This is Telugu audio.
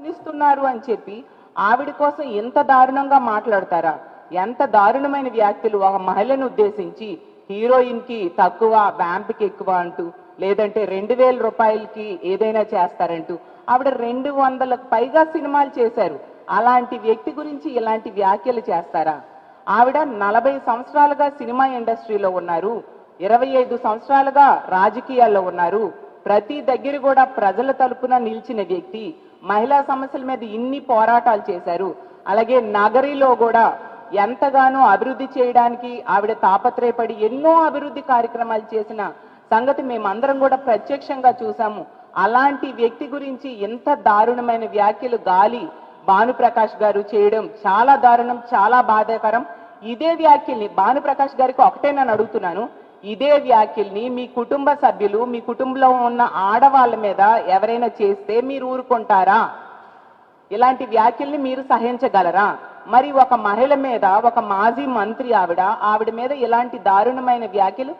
ప్రశ్నిస్తున్నారు అని చెప్పి ఆవిడ కోసం ఎంత దారుణంగా మాట్లాడతారా? ఎంత దారుణమైన వ్యాఖ్యలు ఒక మహిళను ఉద్దేశించి హీరోయిన్కి తక్కువ వ్యాంప్కి ఎక్కువ అంటూ లేదంటే రెండు వేల రూపాయలకి ఏదైనా చేస్తారంటూ ఆవిడ రెండు వందలకు పైగా సినిమాలు చేశారు. అలాంటి వ్యక్తి గురించి ఇలాంటి వ్యాఖ్యలు చేస్తారా? ఆవిడ నలభై సంవత్సరాలుగా సినిమా ఇండస్ట్రీలో ఉన్నారు. ఇరవై ఐదు సంవత్సరాలుగా రాజకీయాల్లో ఉన్నారు. ప్రతి దగ్గర కూడా ప్రజల తరపున నిలిచిన వ్యక్తి మహిళా సమస్యల మీద ఇన్ని పోరాటాలు చేశారు. అలాగే నగరిలో కూడా ఎంతగానో అభివృద్ధి చేయడానికి ఆవిడ తాపత్రయపడి ఎన్నో అభివృద్ధి కార్యక్రమాలు చేసిన సంగతి మేమందరం కూడా ప్రత్యక్షంగా చూసాము అలాంటి వ్యక్తి గురించి ఎంత దారుణమైన వ్యాఖ్యలు గాలి భానుప్రకాష్ గారు చేయడం చాలా దారుణం చాలా బాధాకరం. ఇదే వ్యాఖ్యల్ని భానుప్రకాష్ గారికి ఒకటే నేను అడుగుతున్నాను. ఇదే వ్యాఖ్యల్ని మీ కుటుంబ సభ్యులు మీ కుటుంబంలో ఉన్న ఆడవాళ్ళ మీద ఎవరైనా చేస్తే మీరు ఊరుకుంటారా? ఇలాంటి వ్యాఖ్యల్ని మీరు సహించగలరా? మరి ఒక మహిళ మీద ఒక మాజీ మంత్రి ఆవిడ ఆవిడ మీద ఇలాంటి దారుణమైన వ్యాఖ్యలు